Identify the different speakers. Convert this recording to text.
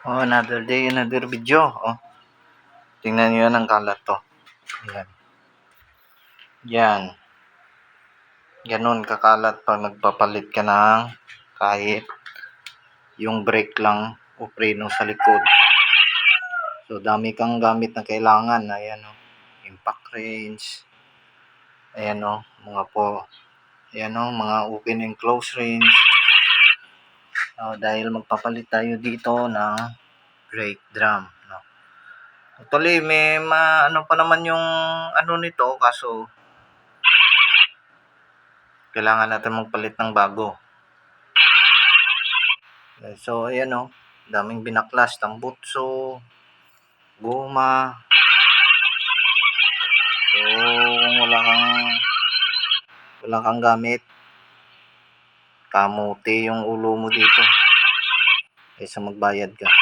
Speaker 1: Oh, another day, another video. Oh. Tingnan niyo ang kalat to. Yan. Yan. Ganon kakalat pag nagpapalit ka ng kahit yung brake lang o preno sa likod. So, dami kang gamit na kailangan. Ayan, oh. Impact range. Ayan, oh. Mga po. Ayan, oh. Mga open and close range. Oh, dahil magpapalit tayo dito ng brake drum. No? Actually, may ma, ano pa naman yung ano nito, kaso kailangan natin magpalit ng bago. Eh, So, ayan o. Daming binaklas. Tambutso. Guma. So, kung wala kang wala kang gamit, kamuti yung ulo mo dito. Kaysa magbayad ka.